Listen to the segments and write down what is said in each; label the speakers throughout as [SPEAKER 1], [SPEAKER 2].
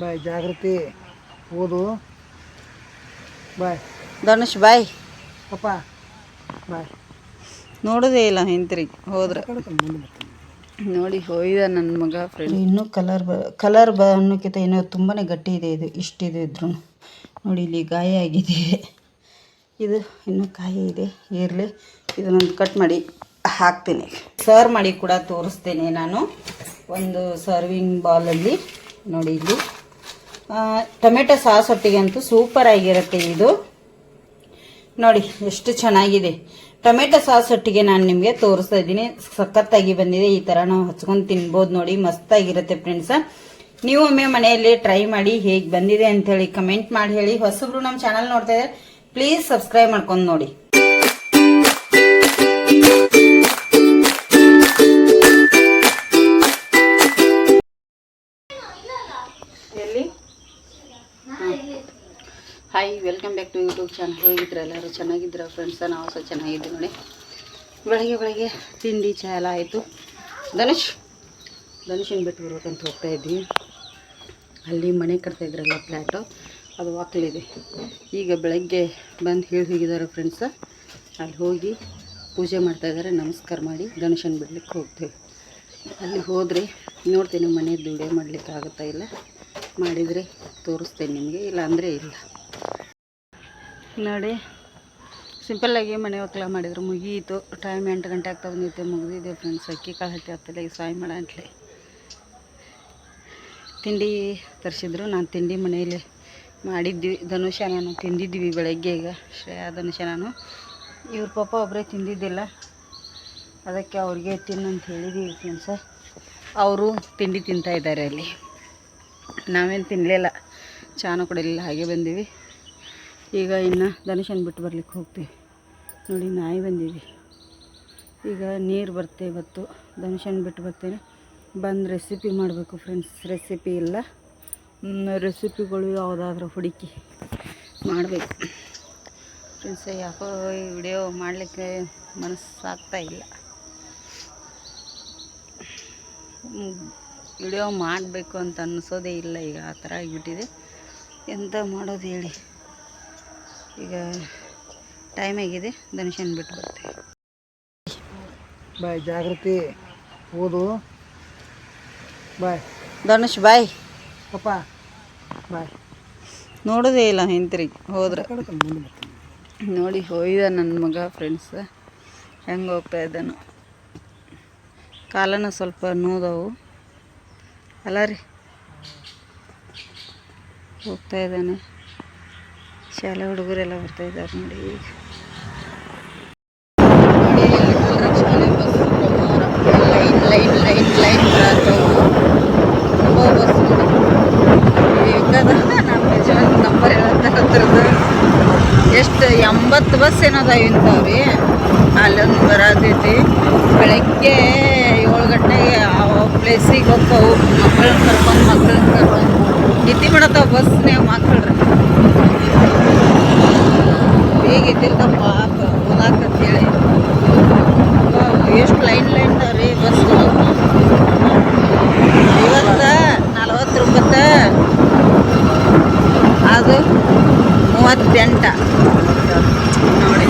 [SPEAKER 1] ಬಾಯ್ ಜಾಗೃತಿ ಓದು. ಬಾಯ್.
[SPEAKER 2] ಧನುಷ್ ಬಾಯ್.
[SPEAKER 1] ಪಪ್ಪ ಬಾಯ್.
[SPEAKER 2] ನೋಡೋದೇ ಇಲ್ಲ ಹಿಂತಿರುಗಿ ಹೋದ್ರೆ. ನೋಡಿ ಹೋಯ್ದ ನನ್ನ ಮಗ ಫ್ರೆಂಡ್ ಇನ್ನೂ ಕಲರ್ ಬ ಕಲರ್ ಬ ಅನ್ನೋಕ್ಕಿಂತ ಏನೋ ತುಂಬಾ ಗಟ್ಟಿ ಇದೆ ಇದು ಇಷ್ಟಿದೆ ಇದ್ರೂ. ನೋಡಿ ಇಲ್ಲಿ ಗಾಯ ಆಗಿದೆ. ಇದು ಇನ್ನೂ ಕಾಯಿ ಇದೆ. ಇರಲಿ ಇದನ್ನೊಂದು ಕಟ್ ಮಾಡಿ ಹಾಕ್ತೀನಿ. ಸರ್ವ್ ಮಾಡಿ ಕೂಡ ತೋರಿಸ್ತೇನೆ ನಾನು. ಒಂದು ಸರ್ವಿಂಗ್ ಬಾಲಲ್ಲಿ ನೋಡಿ ಇಲ್ಲಿ. ಟೊಮೆಟೊ ಸಾಸ್ ಒಟ್ಟಿಗೆ ಅಂತೂ ಸೂಪರ್ ಆಗಿರುತ್ತೆ ಇದು. ನೋಡಿ, ಎಷ್ಟು ಚೆನ್ನಾಗಿದೆ. ಟೊಮೆಟೊ ಸಾಸ್ ಒಟ್ಟಿಗೆ ನಾನು ನಿಮಗೆ ತೋರಿಸ್ತಾ ಇದ್ದೀನಿ. ಸಖತ್ತಾಗಿ ಬಂದಿದೆ. ಈ ಥರ ನಾವು ಹಚ್ಕೊಂಡು ತಿನ್ಬೋದು ನೋಡಿ. ಮಸ್ತಾಗಿರುತ್ತೆ ಫ್ರೆಂಡ್ಸ. ನೀವು ಒಮ್ಮೆ ಮನೆಯಲ್ಲಿ ಟ್ರೈ ಮಾಡಿ ಹೇಗೆ ಬಂದಿದೆ ಅಂತೇಳಿ ಕಮೆಂಟ್ ಮಾಡಿ ಹೇಳಿ. ಹೊಸಬ್ರು ನಮ್ಮ ಚಾನಲ್ ನೋಡ್ತಾ ಇದ್ದಾರೆ ಪ್ಲೀಸ್ ಸಬ್ಸ್ಕ್ರೈಬ್ ಮಾಡ್ಕೊಂಡು ನೋಡಿ. Hi welcome back to YouTube channel ಹೇಗಿದ್ರೆ ಎಲ್ಲರೂ? ಚೆನ್ನಾಗಿದ್ದೀರಾ ಫ್ರೆಂಡ್ಸ ನಾವು ಸಹ ಚೆನ್ನಾಗಿದ್ದೀವಿ ನೋಡಿ. ಬೆಳಗ್ಗೆ ಬೆಳಗ್ಗೆ ತಿಂಡಿ ಚಹಾ ಎಲ್ಲ ಆಯಿತು. ಧನುಷ್ ಧನುಷನ್ ಬಿಟ್ಟು ಬರ್ಬೇಕಂತ ಹೋಗ್ತಾ ಇದ್ವಿ ಅಲ್ಲಿ ಮನೆ ಕಟ್ತಾ ಇದ್ರಲ್ಲ ಫ್ಲ್ಯಾಟು ಅದು ವಾಕ್ಲಿದೆ. ಈಗ ಬೆಳಗ್ಗೆ ಬಂದು ಹೇಳಿ ಹೋಗಿದ್ದಾರೆ ಫ್ರೆಂಡ್ಸ ಅಲ್ಲಿ ಹೋಗಿ ಪೂಜೆ ಮಾಡ್ತಾ ಇದ್ದಾರೆ. ನಮಸ್ಕಾರ ಮಾಡಿ ಧನುಷನ್ ಬಿಡ್ಲಿಕ್ಕೆ ಹೋಗ್ತೇವೆ. ಅಲ್ಲಿ ಹೋದರೆ ನೋಡ್ತೀನಿ ಮನೆ ದುಡಿಯೋ ಮಾಡಲಿಕ್ಕೆ ಆಗುತ್ತಾ ಇಲ್ಲ? ಮಾಡಿದರೆ ತೋರಿಸ್ತೇನೆ ನಿಮಗೆ. ಇಲ್ಲ ಅಂದರೆ ಇಲ್ಲ. ನೋಡಿ. ಸಿಂಪಲ್ಲಾಗಿ ಮನೆ ಒಕ್ಕಲ ಮಾಡಿದ್ರು. ಮುಗೀತು. ಟೈಮ್ ಎಂಟು ಗಂಟೆ ಆಗ್ತಾ ಬಂದಿತ್ತು. ಮುಗಿದಿದೆ ಫ್ರೆಂಡ್ಸ್ ಅಕ್ಕಿ ಕಾಳು ಹತ್ತಿ ಹತ್ತಲ್ಲ ಈಗ ಸಾಯಿ ಮಾಡ ಅಂತಲೇ ತಿಂಡಿ ತರಿಸಿದ್ರು. ನಾನು ತಿಂಡಿ ಮನೆಯಲ್ಲಿ ಮಾಡಿದ್ವಿ. ಧನುಷ ನಾನು ತಿಂದಿದ್ವಿ ಬೆಳಗ್ಗೆ ಈಗ. ಶ್ರೇಯಾ ಧನುಷ ನಾನು ಇವ್ರ ಪಾಪ ಒಬ್ಬರೇ ತಿಂದಿದ್ದಿಲ್ಲ. ಅದಕ್ಕೆ ಅವ್ರಿಗೆ ತಿನ್ನಂತ ಹೇಳಿದ್ದೀವಿ ಫ್ರೆಂಡ್ಸ ಅವರು ತಿಂಡಿ ತಿಂತಾ ಇದ್ದಾರೆ ಅಲ್ಲಿ. ನಾವೇನು ತಿನ್ನಲಿಲ್ಲ ಚಾನು ಕೊಡಲಿಲ್ಲ. ಹಾಗೆ ಬಂದೀವಿ. ಈಗ ಇನ್ನು ಧನುಷನ್ ಬಿಟ್ಟು ಬರ್ಲಿಕ್ಕೆ ಹೋಗ್ತೀವಿ. ನೋಡಿ ನಾಯಿ ಬಂದಿದೆ. ಈಗ ನೀರು ಬರ್ತೆ ಇವತ್ತು. ಧನುಷನ್ ಬಿಟ್ಟು ಬರ್ತೇನೆ. ಬಂದು ರೆಸಿಪಿ ಮಾಡಬೇಕು ಫ್ರೆಂಡ್ಸ್ ರೆಸಿಪಿ ಇಲ್ಲ. ರೆಸಿಪಿಗಳು ಯಾವುದಾದ್ರೂ ಹುಡುಕಿ ಮಾಡಬೇಕು. ಫ್ರೆಂಡ್ಸ್ ಯಾಕೋ ವಿಡಿಯೋ ಮಾಡಲಿಕ್ಕೆ ಮನಸ್ಸಾಗ್ತಾ ಇಲ್ಲ. ವಿಡಿಯೋ ಮಾಡಬೇಕು ಅಂತ ಅನ್ನಿಸೋದೇ ಇಲ್ಲ ಈಗ. ಆ ಥರ ಆಗಿಬಿಟ್ಟಿದೆ. ಎಂತ ಮಾಡೋದು ಹೇಳಿ. ಈಗ ಟೈಮ್ ಆಗಿದೆ ಧನುಷನ್ ಬಿಟ್ಟು ಬರ್ತೀವಿ
[SPEAKER 1] ಬಾಯ್ ಜಾಗೃತಿ ಓದು. ಬಾಯ್.
[SPEAKER 2] ಧನುಷ್ ಬಾಯ್.
[SPEAKER 1] ಪಪ್ಪ ಬಾಯ್.
[SPEAKER 2] ನೋಡೋದೇ ಇಲ್ಲ ಹಿಂತಿರುಗಿ ಹೋದ್ರೆ. ನೋಡಿ ಹೋಯ್ದ ನನ್ನ ಮಗ ಫ್ರೆಂಡ್ಸ್ ಹೆಂಗೆ ಹೋಗ್ತಾ ಇದ್ದಾನು. ಕಾಲನ ಸ್ವಲ್ಪ ನೋದವು. ಅಲ್ಲ ರೀ. ಹೋಗ್ತಾ ಇದ್ದಾನೆ. ಶಾಲೆ ಹುಡುಗರೆಲ್ಲ ಬರ್ತಾ ಇದ್ದಾರೆ ನೋಡಿ ಎಷ್ಟು ಎಂಬತ್ತು ಬಸ್ ಏನದ ಇಂಥವ್ರಿ ಅಲ್ಲೊಂದು ಬರತೈತಿ. ಬೆಳಗ್ಗೆ ಏಳು ಗಂಟೆಗೆ ಪ್ಲೇಸಿಗೆ ಹೋಗ್ತಾವು ಮಕ್ಕಳನ್ನ ಕರ್ಕೊಂಡು ಮಕ್ಕಳನ್ನ ಕರ್ಕೊಂಡು. ನಿದ್ದೆ ಮಾಡತ್ತ ಬಸ್ ನೀವು ಬೇಗ ಎದ್ದಿರ್ತಾವ ಪಾಪ ಓದಾಕಂತೇಳಿ ಎಷ್ಟು ಲೈನ್ ಲೈನ್ ರೀ ಬಸ್ಗಳು ಐವತ್ತ, ನಲವತ್ತೊಂಬತ್ತ, ಅದು ಮೂವತ್ತೆಂಟ. ನೋಡಿ.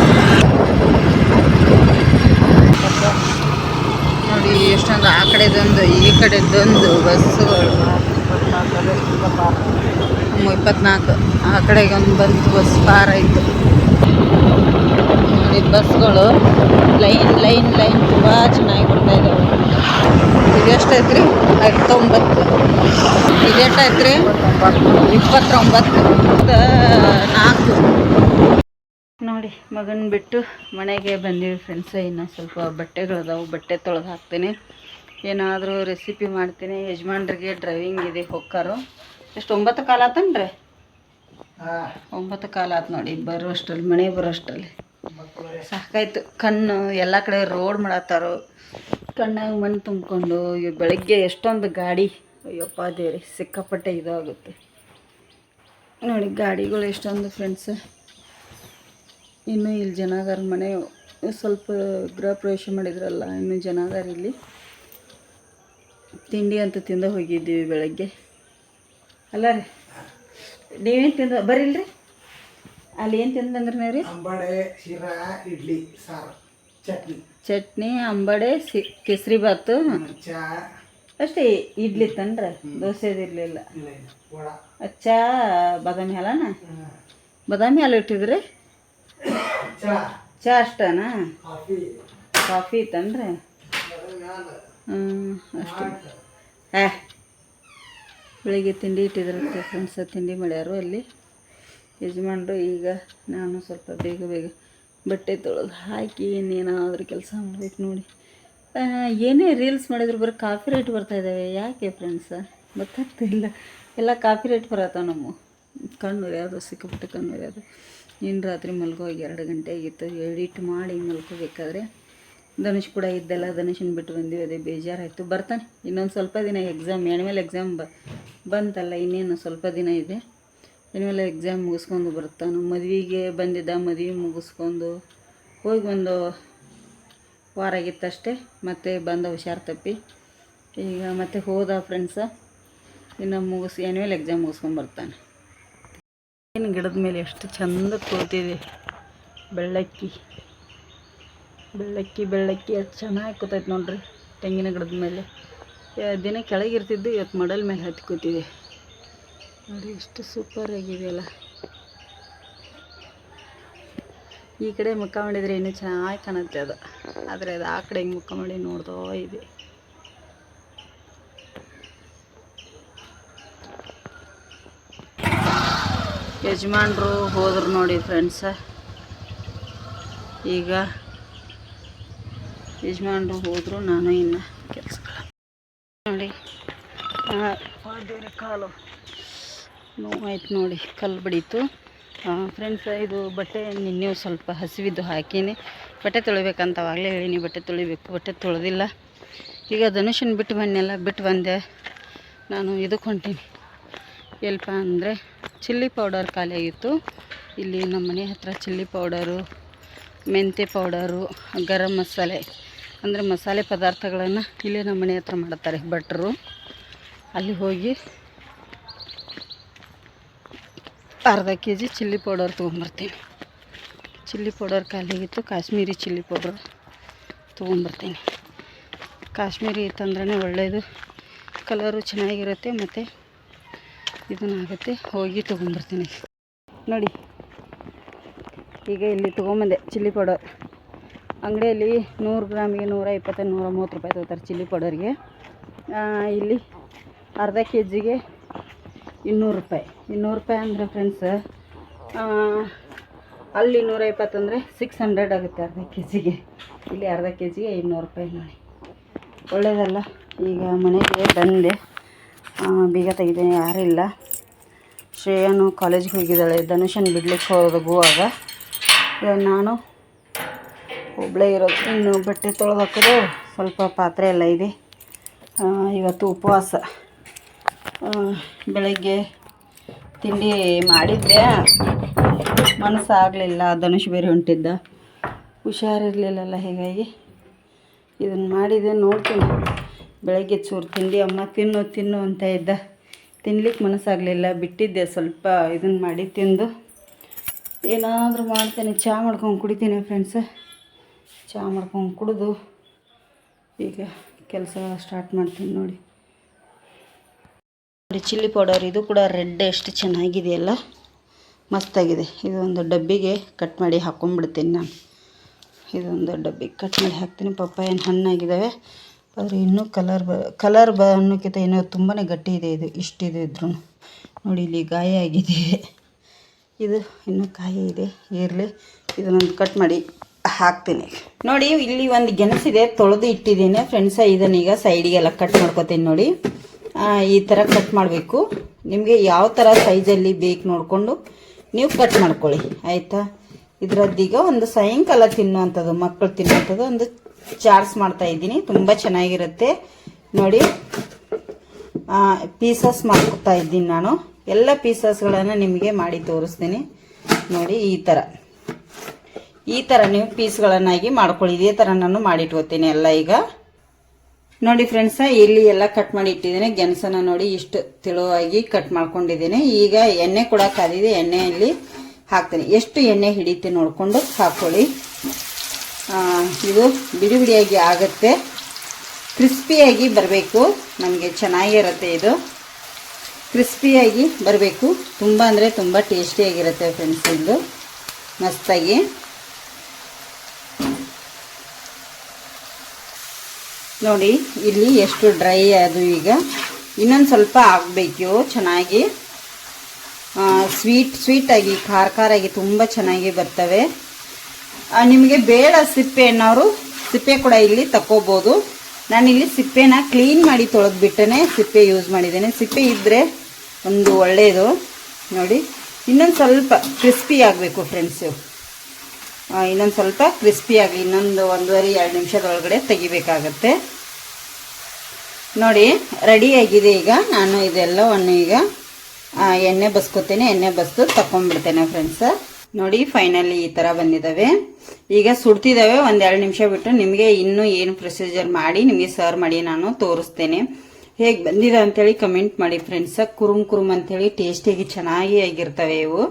[SPEAKER 2] ನೋಡಿ, ಎಷ್ಟೊಂದು ಆ ಕಡೆದೊಂದು, ಈ ಕಡೆದೊಂದು ಬಸ್ಸುಗಳು ಇಪ್ಪತ್ನಾಲ್ಕು. ಆ ಕಡೆಗೆ ಒಂದು ಬಂದು ಬಸ್ ಪಾರ ಇತ್ತು ನೋಡಿ, ಬಸ್ಗಳು ಲೈನ್ ಲೈನ್ ಲೈನ್ ತುಂಬ ಚೆನ್ನಾಗಿ ಬರ್ತಾ ಇದ್ದಾವೆ ಇದು ಎಷ್ಟೈತೆ ರೀ ಹತ್ತೊಂಬತ್ತು. ಇದು ಎಷ್ಟಾಯ್ತು ರೀ ಇಪ್ಪತ್ತೊಂಬತ್ತು. ನಾಲ್ಕು ನೋಡಿ, ಮಗನ ಬಿಟ್ಟು ಮನೆಗೆ ಬಂದೀವಿ ಫ್ರೆಂಡ್ಸ್ ಇನ್ನು ಸ್ವಲ್ಪ ಬಟ್ಟೆಗಳದಾವು ಬಟ್ಟೆ ತೊಳೆದು ಹಾಕ್ತೀನಿ. ಏನಾದರೂ ರೆಸಿಪಿ ಮಾಡ್ತೀನಿ. ಯಜಮಾನ್ರಿಗೆ ಡ್ರೈವಿಂಗ್ ಇದೆ, ಹೊಕ್ಕಾರು. ಎಷ್ಟು ಒಂಬತ್ತು ಕಾಲ ಆತನ್ರಿ?
[SPEAKER 1] ಹಾಂ.
[SPEAKER 2] ಒಂಬತ್ತು ಕಾಲ ಆತು ನೋಡಿ ಬರೋ ಅಷ್ಟರಲ್ಲಿ ಮನೆ ಬರೋ ಅಷ್ಟರಲ್ಲಿ. ಸಾಕಾಯ್ತು. ಕಣ್ಣು ಎಲ್ಲ ಕಡೆ ರೋಡ್ ಮಾಡತ್ತಾರೋ. ಕಣ್ಣಾಗ ಮಣ್ಣು ತುಂಬಿಕೊಂಡು ಬೆಳಗ್ಗೆ ಎಷ್ಟೊಂದು ಗಾಡಿ ಅಯ್ಯಪ್ಪ ದೇವ್ರಿ ಸಿಕ್ಕಾಪಟ್ಟೆ ಇದಾಗುತ್ತೆ. ನೋಡಿ ಗಾಡಿಗಳು ಎಷ್ಟೊಂದು ಫ್ರೆಂಡ್ಸ್ ಇನ್ನು ಇಲ್ಲಿ ಜನಾಗಾರ ಮನೆ ಸ್ವಲ್ಪ ಗೃಹ ಪ್ರವೇಶ ಮಾಡಿದ್ರಲ್ಲ ಇನ್ನು ಜನಾಗಾರ ಇಲ್ಲಿ. ತಿಂಡಿ ಅಂತ ತಿಂದ ಹೋಗಿದ್ದೀವಿ ಬೆಳಗ್ಗೆ. ಅಲ್ಲ ರೀ. ನೀವೇನು ತಿಂದ ಬರಿಲ್ರಿ? ಅಲ್ಲಿ ಏನು ತಿಂದಂದ್ರೆ ನೀವು ರೀ
[SPEAKER 1] ಅಂಬಡೆ ಶಿರಾ ಇಡ್ಲಿ ಸಾರು ಚಟ್ನಿ.
[SPEAKER 2] ಚಟ್ನಿ ಅಂಬಡೆ ಸಿ ಕೇಸರಿ ಬಾತು
[SPEAKER 1] ಚಾ.
[SPEAKER 2] ಅಷ್ಟೇ ಇಡ್ಲಿ ತಂದ್ರೆ ದೋಸೆ ಇರಲಿಲ್ಲ. ಚಾ ಬಾದಾಮಿ ಹಾಲನ? ಬಾದಾಮಿ ಹಾಲು ಇಟ್ಟಿದ್ರಿ?
[SPEAKER 1] ಚಾ.
[SPEAKER 2] ಅಷ್ಟನ?
[SPEAKER 1] ಕಾಫಿ. ತಂದ್ರೆ?
[SPEAKER 2] ಹ್ಞೂ ಅಷ್ಟೇ.
[SPEAKER 1] ಆಯ್ತು.
[SPEAKER 2] ಬೆಳಿಗ್ಗೆ ತಿಂಡಿ ಇಟ್ಟಿದ್ರಂತೆ ಫ್ರೆಂಡ್ಸ್ ತಿಂಡಿ ಮಾಡ್ಯಾರು ಅಲ್ಲಿ. ಯಜಮಾನ್ರು ಈಗ ನಾನು ಸ್ವಲ್ಪ ಬೇಗ ಬೇಗ ಬಟ್ಟೆ ತೊಳೆದು ಹಾಕಿ ಇನ್ನೇನಾದರೂ ಕೆಲಸ ಮಾಡ್ಬೇಕು ನೋಡಿ. ಏನೇ ರೀಲ್ಸ್ ಮಾಡಿದ್ರು ಬರೀ ಕಾಫಿ ರೇಟ್ ಬರ್ತಾ ಇದ್ದಾವೆ ಯಾಕೆ ಫ್ರೆಂಡ್ಸ ಗೊತ್ತಾಗ್ತಿಲ್ಲ ಎಲ್ಲ ಕಾಫಿ ರೇಟ್ ಬರತ್ತಾವ ನಮ್ಮ? ಕಣ್ಣು ಯಾವುದು ಸಿಕ್ಕಾಪಟ್ಟೆ ಕಣ್ಣು ಯಾವುದು. ಇನ್ನು ರಾತ್ರಿ ಮಲ್ಕೋಗಿ ಎರಡು ಗಂಟೆ ಆಗಿತ್ತು. ಎಡಿಟ್ ಮಾಡಿ ಮಲ್ಕೋಬೇಕಾದ್ರೆ ಧನುಷ್ ಕೂಡ ಇದ್ದಲ್ಲ, ಧನುಷನ್ ಬಿಟ್ಟು ಬಂದಿವಿ ಅದೇ ಬೇಜಾರಾಯಿತು. ಬರ್ತಾನೆ, ಇನ್ನೊಂದು ಸ್ವಲ್ಪ ದಿನ ಎಕ್ಸಾಮ್ ಎಣ್ಮೇಲೆ ಎಕ್ಸಾಮ್ ಬ ಬಂತಲ್ಲ, ಇನ್ನೇನು ಸ್ವಲ್ಪ ದಿನ ಇದೆ. ಎಣ್ಮೇಲೆ ಎಕ್ಸಾಮ್ ಮುಗಿಸ್ಕೊಂಡು ಬರ್ತಾನು. ಮದುವೆಗೆ ಬಂದಿದ್ದ, ಮದುವೆ ಮುಗಿಸ್ಕೊಂಡು ಹೋಗಿ ಒಂದು ವಾರ ಆಗಿತ್ತಷ್ಟೇ, ಮತ್ತೆ ಬಂದ ಹುಷಾರ್ ತಪ್ಪಿ. ಈಗ ಮತ್ತೆ ಹೋದ ಫ್ರೆಂಡ್ಸ ಇನ್ನು ಮುಗಿಸಿ, ಎಣ್ಮೇಲೆ ಎಕ್ಸಾಮ್ ಮುಗಿಸ್ಕೊಂಡು ಬರ್ತಾನೆ. ಏನು ಗಿಡದ ಮೇಲೆ ಎಷ್ಟು ಚಂದ ಕೂತಿದೆ ಬೆಳ್ಳಕ್ಕಿ. ಬೆಳ್ಳಕ್ಕಿ ಬೆಳ್ಳಕ್ಕಿ ಎಷ್ಟು ಚೆನ್ನಾಗಿ ಕೂತೈತೆ ನೋಡ್ರಿ ತೆಂಗಿನ ಗಿಡದ ಮೇಲೆ. ದಿನ ಕೆಳಗಿರ್ತಿದ್ದು ಇವತ್ತು ಮಡಲ್ ಮೇಲೆ ಹತ್ತಿ ಕೂತಿದೆ. ನೋಡಿ ಎಷ್ಟು ಸೂಪರ್ ಆಗಿದೆಯಲ್ಲ. ಈ ಕಡೆ ಮುಖ ಮಾಡಿದರೆ ಇನ್ನೂ ಚೆನ್ನಾಗಿ ಕಾಣುತ್ತೆ ಅದು. ಆದರೆ ಅದು ಆ ಕಡೆ ಹಿಂಗೆ ಮುಖ ಮಾಡಿ ನೋಡ್ದೋ ಇದೆ. ಯಜಮಾನ್ರು ಹೋದ್ರು ನೋಡಿ ಫ್ರೆಂಡ್ಸ ಈಗ ಯಜಮಾನ್ರು ಹೋದ್ರು, ನಾನು ಇನ್ನು ಕೆಲಸಗಳ ನೋಡಿ. ಕಾಲು ನೋವಾಯ್ತು ನೋಡಿ, ಕಲ್ಲು ಬಡೀತು. ಫ್ರೆಂಡ್ಸ್ ಇದು ಬಟ್ಟೆ ನಿನ್ನೆ ಸ್ವಲ್ಪ ಹಸಿವಿದ್ದು ಹಾಕೀನಿ. ಬಟ್ಟೆ ತೊಳಿಬೇಕಂತ ಅವಾಗಲೇ ಹೇಳೀನಿ, ಬಟ್ಟೆ ತೊಳಿಬೇಕು, ಬಟ್ಟೆ ತೊಳೆದಿಲ್ಲ. ಈಗ ಧನುಷನ್ ಬಿಟ್ಟು ಬಂದೆಲ್ಲ ಬಿಟ್ಟು ಬಂದೆ. ನಾನು ಇದಕ್ಕೆ ಹೊಂಟೀನಿ. ಎಲ್ಪ ಅಂದರೆ ಚಿಲ್ಲಿ ಪೌಡರ್ ಖಾಲಿಯಾಗಿತ್ತು. ಇಲ್ಲಿ ನಮ್ಮ ಮನೆ ಹತ್ರ ಚಿಲ್ಲಿ ಪೌಡರು ಮೆಂತೆ ಪೌಡರು, ಗರಂ ಮಸಾಲೆ. ಅಂದರೆ ಮಸಾಲೆ ಪದಾರ್ಥಗಳನ್ನು ಇಲ್ಲೇ ನಮ್ಮ ಮನೆ ಹತ್ರ ಮಾಡ್ತಾರೆ ಭಟ್ರು. ಅಲ್ಲಿ ಹೋಗಿ ಅರ್ಧ ಕೆ ಜಿ ಚಿಲ್ಲಿ ಪೌಡರ್ ತೊಗೊಂಬರ್ತೀನಿ. ಚಿಲ್ಲಿ ಪೌಡರ್ ಖಾಲಿಯಾಗಿತ್ತು ಕಾಶ್ಮೀರಿ ಚಿಲ್ಲಿ ಪೌಡರ್ ತೊಗೊಂಬರ್ತೀನಿ. ಕಾಶ್ಮೀರಿ ಇತ್ತಂದ್ರೆ ಒಳ್ಳೆಯದು ಕಲರು ಚೆನ್ನಾಗಿರುತ್ತೆ ಮತ್ತು ಇದನ್ನಾಗುತ್ತೆ, ಹೋಗಿ ತೊಗೊಂಬರ್ತೀನಿ. ನೋಡಿ, ಈಗ ಇಲ್ಲಿ ತೊಗೊಂಬಂದೆ ಚಿಲ್ಲಿ ಪೌಡರ್. ಅಂಗಡಿಯಲ್ಲಿ ನೂರು ಗ್ರಾಮಿಗೆ ನೂರ ಇಪ್ಪತ್ತು ನೂರ ಮೂವತ್ತು ರೂಪಾಯಿ ತಗೋತಾರೆ ಚಿಲ್ಲಿ ಪೌಡರ್ಗೆ. ಇಲ್ಲಿ ಅರ್ಧ ಕೆ ಜಿಗೆ ಇನ್ನೂರು ರೂಪಾಯಿ. ಇನ್ನೂರು ರೂಪಾಯಿ ಅಂದರೆ ಫ್ರೆಂಡ್ಸ್ ಅಲ್ಲಿ ನೂರ ಇಪ್ಪತ್ತಂದರೆ ಸಿಕ್ಸ್ ಹಂಡ್ರೆಡ್ ಆಗುತ್ತೆ ಅರ್ಧ ಕೆ ಜಿಗೆ ಇಲ್ಲಿ ಅರ್ಧ ಕೆ ಜಿಗೆ ಇನ್ನೂರು ರೂಪಾಯಿ ನೋಡಿ. ಒಳ್ಳೆಯದಲ್ಲ ಈಗ ಮನೆಗೆ ಬಂದೆ. ಬೀಗ ಯಾರೂ ಯಾರಿಲ್ಲ. ಶ್ರೇಯನು ಕಾಲೇಜ್ಗೆ ಹೋಗಿದ್ದಾಳೆ. ಧನುಷನ್ ಬಿಡ್ಲಿಕ್ಕೆ ಹೋಗುವಾಗ ನಾನು ಒಬ್ಬಳೇ ಇರೋದು. ಇನ್ನು ಬಟ್ಟೆ ತೊಳೆದು ಹಾಕೋದು ಸ್ವಲ್ಪ ಪಾತ್ರೆ ಎಲ್ಲ ಇದೆ. ಇವತ್ತು ಉಪವಾಸ. ಬೆಳಗ್ಗೆ ತಿಂಡಿ ಮಾಡಿದ್ದೆ. ಮನಸ್ಸಾಗಲಿಲ್ಲ, ಧನುಷ್ ಬೇರೆ ಹೊಂಟಿದ್ದ. ಹುಷಾರಿರಲಿಲ್ಲಲ್ಲ ಹೀಗಾಗಿ ಇದನ್ನು ಮಾಡಿದೆ, ನೋಡ್ತೀನಿ. ಬೆಳಗ್ಗೆ ಚೂರು ತಿಂಡಿ, ಅಮ್ಮ ತಿನ್ನು ತಿನ್ನು ಅಂತ ಇದ್ದ. ತಿನ್ಲಿಕ್ಕೆ ಮನಸ್ಸಾಗಲಿಲ್ಲ, ಬಿಟ್ಟಿದ್ದೆ ಸ್ವಲ್ಪ ಇದನ್ನು ಮಾಡಿ ತಿಂದು. ಏನಾದರೂ ಮಾಡ್ತೇನೆ ಚಹಾ ಮಾಡ್ಕೊಂಡು ಕುಡಿತೀನಿ ಫ್ರೆಂಡ್ಸ ಚಹಾ ಮಾಡ್ಕೊಂಡು ಕುಡಿದು ಈಗ ಕೆಲಸ ಸ್ಟಾರ್ಟ್ ಮಾಡ್ತೀನಿ ನೋಡಿ. ನೋಡಿ ಚಿಲ್ಲಿ ಪೌಡರ್ ಇದು ಕೂಡ ರೆಡ್ ಎಷ್ಟು ಚೆನ್ನಾಗಿದೆಯಲ್ಲ? ಮಸ್ತಾಗಿದೆ. ಇದೊಂದು ಡಬ್ಬಿಗೆ ಕಟ್ ಮಾಡಿ ಹಾಕ್ಕೊಂಡ್ಬಿಡ್ತೀನಿ ನಾನು. ಇದೊಂದು ಡಬ್ಬಿಗೆ ಕಟ್ ಮಾಡಿ ಹಾಕ್ತೀನಿ. ಪಪ್ಪ ಏನು ಹಣ್ಣಾಗಿದ್ದಾವೆ ಆದರೆ ಇನ್ನೂ ಕಲರ್ ಬ ಕಲರ್ ಬ ಅನ್ನೋಕ್ಕಿಂತ ಏನೋ ತುಂಬಾ ಗಟ್ಟಿ ಇದೆ ಇದು, ಇಷ್ಟಿದೆ ಇದ್ರೂ ನೋಡಿ, ಇಲ್ಲಿ ಗಾಯ ಆಗಿದೆ. ಇದು ಇನ್ನೂ ಕಾಯಿ ಇದೆ ಇರಲಿ ಇದನ್ನೊಂದು ಕಟ್ ಮಾಡಿ ಹಾಕ್ತೀನಿ. ನೋಡಿ, ಇಲ್ಲಿ ಒಂದು ಗೆಣಸಿದೆ ತೊಳೆದು ಇಟ್ಟಿದ್ದೀನಿ. ಫ್ರೆಂಡ್ಸ ಇದನ್ನೀಗ ಸೈಡಿಗೆಲ್ಲ ಕಟ್ ಮಾಡ್ಕೊತೀನಿ ನೋಡಿ. ಈ ಥರ ಕಟ್ ಮಾಡಬೇಕು. ನಿಮಗೆ ಯಾವ ಥರ ಸೈಜಲ್ಲಿ ಬೇಕು ನೋಡಿಕೊಂಡು ನೀವು ಕಟ್ ಮಾಡ್ಕೊಳ್ಳಿ, ಆಯಿತಾ? ಇದರದ್ದೀಗ ಒಂದು ಸಾಯಂಕಾಲ ತಿನ್ನುವಂಥದ್ದು ಮಕ್ಕಳು ತಿನ್ನುವಂಥದ್ದು ಒಂದು ಚಾರ್ಸ್ ಮಾಡ್ತಾ ಇದ್ದೀನಿ. ತುಂಬ ಚೆನ್ನಾಗಿರುತ್ತೆ. ನೋಡಿ ಪೀಸಸ್ ಮಾಡ್ಕೊತಾ ಇದ್ದೀನಿ ನಾನು. ಎಲ್ಲ ಪೀಸಸ್ಗಳನ್ನು ನಿಮಗೆ ಮಾಡಿ ತೋರಿಸ್ತೀನಿ. ನೋಡಿ, ಈ ಥರ ಈ ಥರ ನೀವು ಪೀಸ್ಗಳನ್ನಾಗಿ ಮಾಡ್ಕೊಳ್ಳಿ. ಇದೇ ಥರ ನಾನು ಮಾಡಿಟ್ಕೋತೀನಿ ಎಲ್ಲ ಈಗ. ನೋಡಿ ಫ್ರೆಂಡ್ಸ, ಇಲ್ಲಿ ಎಲ್ಲ ಕಟ್ ಮಾಡಿ ಇಟ್ಟಿದ್ದೀನಿ. ಗೆಣಸನ್ನ ನೋಡಿ ಇಷ್ಟು ತೆಳುವಾಗಿ ಕಟ್ ಮಾಡ್ಕೊಂಡಿದ್ದೀನಿ. ಈಗ ಎಣ್ಣೆ ಕೂಡ ಕಾದಿದೆ. ಎಣ್ಣೆಯಲ್ಲಿ ಹಾಕ್ತೀನಿ. ಎಷ್ಟು ಎಣ್ಣೆ ಹಿಡಿತೆ ನೋಡಿಕೊಂಡು ಹಾಕ್ಕೊಳ್ಳಿ ಇದು ಬಿಡಿ ಬಿಡಿಯಾಗಿ ಆಗುತ್ತೆ. ಕ್ರಿಸ್ಪಿಯಾಗಿ ಬರಬೇಕು. ನಮಗೆ ಚೆನ್ನಾಗಿರುತ್ತೆ ಇದು. ಕ್ರಿಸ್ಪಿಯಾಗಿ ಬರಬೇಕು. ತುಂಬ ಅಂದರೆ ತುಂಬ ಟೇಸ್ಟಿಯಾಗಿರುತ್ತೆ ಫ್ರೆಂಡ್ಸ್ ಇದು. ಮಸ್ತಾಗಿ. ನೋಡಿ, ಇಲ್ಲಿ ಎಷ್ಟು ಡ್ರೈ ಅದು ಈಗ. ಇನ್ನೊಂದು ಸ್ವಲ್ಪ ಆಗಬೇಕು, ಚೆನ್ನಾಗಿ. ಸ್ವೀಟ್ ಸ್ವೀಟಾಗಿ ಖಾರ ಖಾರಾಗಿ ತುಂಬ ಚೆನ್ನಾಗಿ ಬರ್ತವೆ. ನಿಮಗೆ ಬೇಡ ಸಿಪ್ಪೆ ಅನ್ನೋರು ಸಿಪ್ಪೆ ಕೂಡ ಇಲ್ಲಿ ತಗೋಬೋದು ನಾನಿಲ್ಲಿ ಸಿಪ್ಪೆನ ಕ್ಲೀನ್ ಮಾಡಿ ತೊಳೆದ್ಬಿಟ್ಟೇ ಸಿಪ್ಪೆ ಯೂಸ್ ಮಾಡಿದ್ದೇನೆ. ಸಿಪ್ಪೆ ಇದ್ದರೆ ಒಂದು ಒಳ್ಳೆಯದು ನೋಡಿ, ಇನ್ನೊಂದು ಸ್ವಲ್ಪ ಕ್ರಿಸ್ಪಿ ಆಗಬೇಕು ಫ್ರೆಂಡ್ಸು ಇನ್ನೊಂದು ಸ್ವಲ್ಪ ಕ್ರಿಸ್ಪಿಯಾಗಿ ಇನ್ನೊಂದು ಒಂದೂವರೆ, ಎರಡು ನಿಮಿಷದೊಳಗಡೆ ತೆಗಿಬೇಕಾಗತ್ತೆ. ನೋಡಿ ರೆಡಿಯಾಗಿದೆ ಈಗ. ನಾನು ಇದೆಲ್ಲವನ್ನು ಈಗ ಎಣ್ಣೆ ಬಸ್ಕೋತೇನೆ, ಎಣ್ಣೆ ಬಸ್ದು ತಕೊಂಡ್ಬಿಡ್ತೇನೆ ಫ್ರೆಂಡ್ಸ್ ನೋಡಿ ಫೈನಲಿ ಈ ಥರ ಬಂದಿದ್ದಾವೆ ಈಗ ಸುಡ್ತಿದ್ದಾವೆ ಒಂದೆರಡು ನಿಮಿಷ ಬಿಟ್ಟು ನಿಮಗೆ ಇನ್ನೂ ಏನು ಪ್ರೊಸೀಜರ್ ಮಾಡಿ, ನಿಮಗೆ ಸರ್ವ್ ಮಾಡಿ ನಾನು ತೋರಿಸ್ತೇನೆ. ಹೇಗೆ ಬಂದಿದೆ ಅಂತೇಳಿ ಕಮೆಂಟ್ ಮಾಡಿ ಫ್ರೆಂಡ್ಸ್ ಕುರುಮ್ ಕುರುಮ್ ಅಂತೇಳಿ ಟೇಸ್ಟಿಗೆ ಚೆನ್ನಾಗಿ ಆಗಿರ್ತವೆ ಇವು.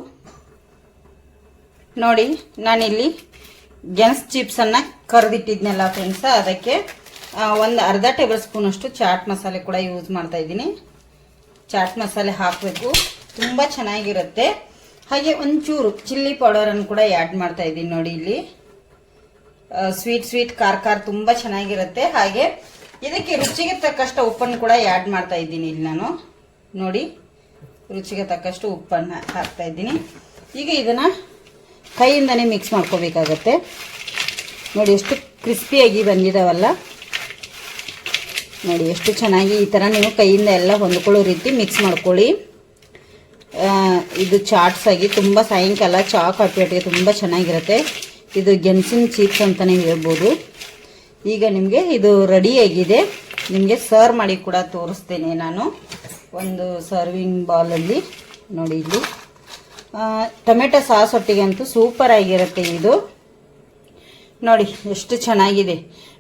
[SPEAKER 2] ನೋಡಿ, ನಾನಿಲ್ಲಿ ಗೆಣಸ್ ಚಿಪ್ಸನ್ನು ಕರೆದಿಟ್ಟಿದ್ನಲ್ಲ ಫ್ರೆಂಡ್ಸ್ ಅದಕ್ಕೆ ಒಂದು ಅರ್ಧ ಟೇಬಲ್ ಸ್ಪೂನ್ ಅಷ್ಟು ಚಾಟ್ ಮಸಾಲೆ ಕೂಡ ಯೂಸ್ ಮಾಡ್ತಾ ಇದ್ದೀನಿ. ಚಾಟ್ ಮಸಾಲೆ ಹಾಕಬೇಕು. ತುಂಬ ಚೆನ್ನಾಗಿರುತ್ತೆ. ಹಾಗೆ ಒಂಚೂರು ಚಿಲ್ಲಿ ಪೌಡರನ್ನು ಕೂಡ ಆ್ಯಡ್ ಮಾಡ್ತಾ ಇದ್ದೀನಿ ನೋಡಿ ಇಲ್ಲಿ. ಸ್ವೀಟ್ ಸ್ವೀಟ್ ಖಾರ ಖಾರ ತುಂಬ ಚೆನ್ನಾಗಿರುತ್ತೆ. ಹಾಗೆ ಇದಕ್ಕೆ ರುಚಿಗೆ ತಕ್ಕಷ್ಟು ಉಪ್ಪನ್ನು ಕೂಡ ಆ್ಯಡ್ ಮಾಡ್ತಾ ಇದ್ದೀನಿ ಇಲ್ಲಿ ನಾನು. ನೋಡಿ, ರುಚಿಗೆ ತಕ್ಕಷ್ಟು ಉಪ್ಪನ್ನು ಹಾಕ್ತಾ ಇದ್ದೀನಿ. ಈಗ ಇದನ್ನು ಕೈಯಿಂದನೇ ಮಿಕ್ಸ್ ಮಾಡ್ಕೋಬೇಕಾಗತ್ತೆ. ನೋಡಿ ಎಷ್ಟು ಕ್ರಿಸ್ಪಿಯಾಗಿ ಬಂದಿದ್ದಾವಲ್ಲ ನೋಡಿ ಎಷ್ಟು ಚೆನ್ನಾಗಿ ಈ ಥರ ನೀವು ಕೈಯಿಂದ ಎಲ್ಲ ಹೊಂದ್ಕೊಳ್ಳೋ ರೀತಿ ಮಿಕ್ಸ್ ಮಾಡ್ಕೊಳ್ಳಿ. ಇದು ಚಾಟ್ಸ್ ಆಗಿ ತುಂಬ ಸಾಯಂಕಾಲ ಚಾ ಕಾಫಿ ತುಂಬ ಚೆನ್ನಾಗಿರುತ್ತೆ. ಇದು ಗೆಣಸಿನ ಚೀಪ್ಸ್ ಅಂತಲೇ ಹೇಳ್ಬೋದು. ಈಗ ನಿಮಗೆ ಇದು ರೆಡಿಯಾಗಿದೆ ನಿಮಗೆ ಸರ್ವ್ ಮಾಡಿ ಕೂಡ ತೋರಿಸ್ತೇನೆ ನಾನು. ಒಂದು ಸರ್ವಿಂಗ್ ಬಾಲಲ್ಲಿ ನೋಡಿ ಇಲ್ಲಿ. ಟೊಮೆಟೊ ಸಾಸ್ ಒಟ್ಟಿಗೆ ಅಂತೂ ಸೂಪರ್ ಆಗಿರುತ್ತೆ ಇದು. ನೋಡಿ, ಎಷ್ಟು ಚೆನ್ನಾಗಿದೆ.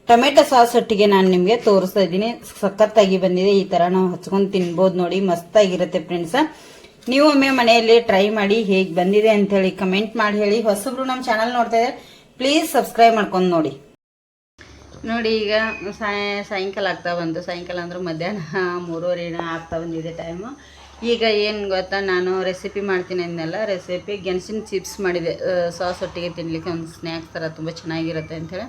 [SPEAKER 2] ಟೊಮೆಟೊ ಸಾಸ್ ಒಟ್ಟಿಗೆ ನಾನು ನಿಮಗೆ ತೋರಿಸ್ತಾ ಇದ್ದೀನಿ. ಸಖತ್ತಾಗಿ ಬಂದಿದೆ. ಈ ಥರ ನಾವು ಹಚ್ಕೊಂಡು ತಿನ್ಬೋದು ನೋಡಿ, ಮಸ್ತಾಗಿರುತ್ತೆ ಫ್ರೆಂಡ್ಸ. ನೀವು ಒಮ್ಮೆ ಮನೆಯಲ್ಲಿ ಟ್ರೈ ಮಾಡಿ ಹೇಗೆ ಬಂದಿದೆ ಅಂತೇಳಿ ಕಮೆಂಟ್ ಮಾಡಿ ಹೇಳಿ. ಹೊಸಬ್ರು ನಮ್ಮ ಚಾನಲ್ ನೋಡ್ತಾ ಇದ್ದಾರೆ ಪ್ಲೀಸ್ ಸಬ್ಸ್ಕ್ರೈಬ್ ಮಾಡ್ಕೊಂಡು ನೋಡಿ. ನೋಡಿ, ಈಗ ಸಾಯ ಸಾಯಂಕಾಲ ಆಗ್ತಾ ಬಂತು ಸಾಯಂಕಾಲ ಅಂದ್ರೆ ಮಧ್ಯಾಹ್ನ ಮೂರುವರೆ ಆಗ್ತಾ ಬಂದಿದೆ ಟೈಮು ಈಗ ಏನು ಗೊತ್ತಾ, ನಾನು ರೆಸಿಪಿ ಮಾಡ್ತೀನಿ ಅಂದೆಲ್ಲ ರೆಸಿಪಿ ಗೆಣಸಿನ ಚಿಪ್ಸ್ ಮಾಡಿದೆ. ಸಾಸ್ ಒಟ್ಟಿಗೆ ತಿನ್ನಲಿಕ್ಕೆ ಒಂದು ಸ್ನ್ಯಾಕ್ಸ್ ಥರ ತುಂಬ ಚೆನ್ನಾಗಿರುತ್ತೆ ಅಂಥೇಳಿ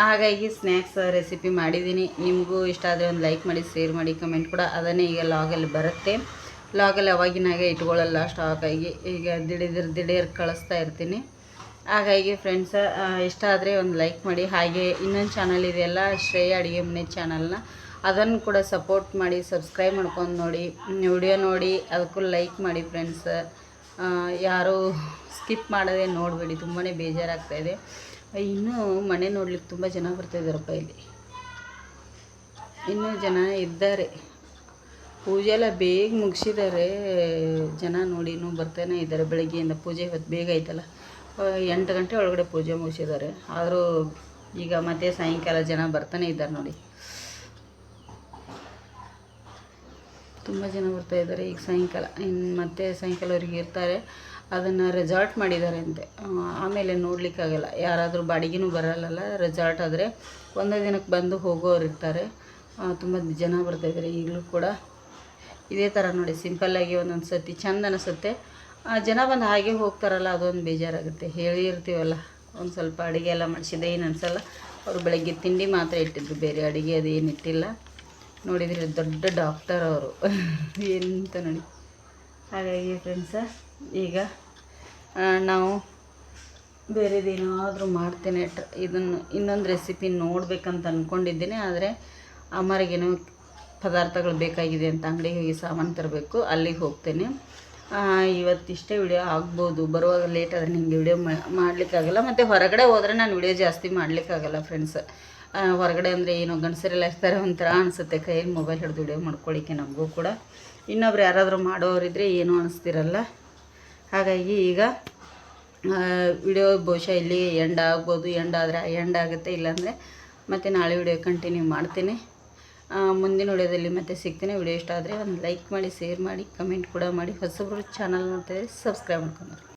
[SPEAKER 2] ಹಾಗಾಗಿ ಸ್ನ್ಯಾಕ್ಸ್ ರೆಸಿಪಿ ಮಾಡಿದ್ದೀನಿ. ನಿಮಗೂ ಇಷ್ಟ ಆದರೆ ಒಂದು ಲೈಕ್ ಮಾಡಿ ಶೇರ್ ಮಾಡಿ ಕಮೆಂಟ್ ಕೂಡ. ಅದನ್ನೇ ಈಗ ಲಾಗಲ್ಲಿ ಬರುತ್ತೆ. ಲಾಗಲ್ಲಿ ಅವಾಗಿನಾಗೆ ಇಟ್ಕೊಳ್ಳಲ್ಲ ಸ್ಟಾಕಾಗಿ ಈಗ ದಿಢೀರ್ ದಿಢೀರ್ ಕಳಿಸ್ತಾ ಇರ್ತೀನಿ. ಹಾಗಾಗಿ ಫ್ರೆಂಡ್ಸ ಇಷ್ಟ ಆದರೆ ಒಂದು ಲೈಕ್ ಮಾಡಿ. ಹಾಗೆ ಇನ್ನೊಂದು ಚಾನಲ್ ಇದೆಯಲ್ಲ, ಶ್ರೇಯ ಅಡುಗೆ ಮನೆ ಚಾನಲ್ನ ಅದನ್ನು ಕೂಡ ಸಪೋರ್ಟ್ ಮಾಡಿ ಸಬ್ಸ್ಕ್ರೈಬ್ ಮಾಡ್ಕೊಂಡು ನೋಡಿ ವಿಡಿಯೋ ನೋಡಿ ಅದಕ್ಕೂ ಲೈಕ್ ಮಾಡಿ ಫ್ರೆಂಡ್ಸ್ ಯಾರು ಸ್ಕಿಪ್ ಮಾಡದೆ ನೋಡಬೇಡಿ ತುಂಬಾ ಬೇಜಾರಾಗ್ತಾ ಇದೆ. ಇನ್ನೂ ಮನೆ ನೋಡ್ಲಿಕ್ಕೆ ತುಂಬ ಜನ ಬರ್ತಾಯಿದ್ದಾರಪ್ಪ ಇಲ್ಲಿ. ಇನ್ನೂ ಜನ ಇದ್ದಾರೆ. ಪೂಜೆ ಎಲ್ಲ ಬೇಗ ಮುಗಿಸಿದ್ದಾರೆ. ಜನ ನೋಡಿ ಇನ್ನೂ ಬರ್ತಾನೆ ಇದ್ದಾರೆ ಬೆಳಗ್ಗೆಯಿಂದ. ಪೂಜೆ ಇವತ್ತು ಬೇಗ ಐತಲ್ಲ ಆ, ಎಂಟು ಗಂಟೆ ಒಳಗಡೆ ಪೂಜೆ ಮುಗಿಸಿದ್ದಾರೆ. ಆದರೂ ಈಗ ಮತ್ತೆ ಸಾಯಂಕಾಲ ಜನ ಬರ್ತಾನೆ ಇದ್ದಾರೆ ನೋಡಿ. ತುಂಬ ಜನ ಬರ್ತಾ ಇದ್ದಾರೆ. ಈಗ ಸಾಯಂಕಾಲ ಇನ್ನು ಮತ್ತೆ ಸಾಯಂಕಾಲವರೆಗೆ ಇರ್ತಾರೆ. ಅದನ್ನು ರೆಸಾರ್ಟ್ ಮಾಡಿದ್ದಾರೆ ಅಂತೆ. ಆಮೇಲೆ ನೋಡಲಿಕ್ಕಾಗಲ್ಲ. ಯಾರಾದರೂ ಬಾಡಿಗೆನೂ ಬರಲ್ಲಲ್ಲ ರೆಸಾರ್ಟ್ ಆದರೆ ಒಂದೇ ದಿನಕ್ಕೆ ಬಂದು ಹೋಗೋರು ಇರ್ತಾರೆ. ತುಂಬ ಜನ ಬರ್ತಾ ಇದ್ದಾರೆ ಈಗಲೂ ಕೂಡ. ಇದೇ ಥರ ನೋಡಿ ಸಿಂಪಲ್ಲಾಗಿ ಒಂದೊಂದು ಸತಿ, ಚಂದ ಅನಿಸುತ್ತೆ. ಜನ ಬಂದು ಹಾಗೆ ಹೋಗ್ತಾರಲ್ಲ, ಅದೊಂದು ಬೇಜಾರಾಗುತ್ತೆ. ಹೇಳಿರ್ತೀವಲ್ಲ ಒಂದು ಸ್ವಲ್ಪ ಅಡುಗೆ ಎಲ್ಲ ಮಾಡಿಸಿದೆ ಏನು ಅನಿಸಲ್ಲ. ಅವರು ಬೆಳಗ್ಗೆ ತಿಂಡಿ ಮಾತ್ರ ಇಟ್ಟಿದ್ರು, ಬೇರೆ ಅಡುಗೆ ಅದು ಏನು ಇಟ್ಟಿಲ್ಲ. ನೋಡಿದರೆ ದೊಡ್ಡ ಡಾಕ್ಟರ್ ಅವರು. ಎಂತ ನೋಡಿ. ಹಾಗಾಗಿ ಫ್ರೆಂಡ್ಸ ಈಗ ನಾವು ಬೇರೆದೇನಾದರೂ ಮಾಡ್ತೇನೆ. ಟ್ರ ಇದನ್ನು ಇನ್ನೊಂದು ರೆಸಿಪಿ ನೋಡಬೇಕಂತ ಅಂದ್ಕೊಂಡಿದ್ದೀನಿ ಆದರೆ ಅಮ್ಮರಿಗೇನೋ ಪದಾರ್ಥಗಳು ಬೇಕಾಗಿದೆ ಅಂತ ಅಂಗಡಿಗೆ ಹೋಗಿ ಸಾಮಾನು ತರಬೇಕು. ಅಲ್ಲಿಗೆ ಹೋಗ್ತೇನೆ. ಇವತ್ತಿಷ್ಟೇ ವಿಡಿಯೋ ಆಗ್ಬೋದು. ಬರುವಾಗ ಲೇಟ್ ಆದರೆ ನಿಮಗೆ ವಿಡಿಯೋ ಮಾಡಲಿಕ್ಕಾಗಲ್ಲ. ಮತ್ತು ಹೊರಗಡೆ ಹೋದರೆ ನಾನು ವಿಡಿಯೋ ಜಾಸ್ತಿ ಮಾಡಲಿಕ್ಕಾಗಲ್ಲ ಫ್ರೆಂಡ್ಸ್ ಹೊರಗಡೆ ಅಂದರೆ ಏನೋ ಗಂಡಸರೆಲ್ಲ ಇರ್ತಾರೆ ಒಂಥರ ಅನಿಸುತ್ತೆ ಕೈಯಲ್ಲಿ ಮೊಬೈಲ್ ಹಿಡಿದು ವಿಡಿಯೋ ಮಾಡ್ಕೊಳ್ಳಿಕ್ಕೆ ನಮಗೂ ಕೂಡ. ಇನ್ನೊಬ್ರು ಯಾರಾದರೂ ಮಾಡೋರಿದ್ರೆ ಏನೂ ಅನಿಸ್ತಿರಲ್ಲ. ಹಾಗಾಗಿ ಈಗ ವಿಡಿಯೋ ಬಹುಶಃ ಇಲ್ಲಿ ಎಂಡ್ ಆಗ್ಬೋದು ಎಂಡ್ ಆದರೆ ಎಂಡ್ ಆಗುತ್ತೆ, ಇಲ್ಲಾಂದರೆ ಮತ್ತು ನಾಳೆ ವಿಡಿಯೋ ಕಂಟಿನ್ಯೂ ಮಾಡ್ತೀನಿ. ಮುಂದಿನ ವಿಡಿಯೋದಲ್ಲಿ ಮತ್ತೆ ಸಿಗ್ತೀನಿ. ವಿಡಿಯೋ ಇಷ್ಟ ಆದರೆ ಒಂದು ಲೈಕ್ ಮಾಡಿ ಶೇರ್ ಮಾಡಿ ಕಮೆಂಟ್ ಕೂಡ ಮಾಡಿ. ಹೊಸಬ್ರು ಚಾನಲ್ ನೋಡ್ತಾಯಿದ್ರೆ ಸಬ್ಸ್ಕ್ರೈಬ್ ಮಾಡ್ಕೊಂಡು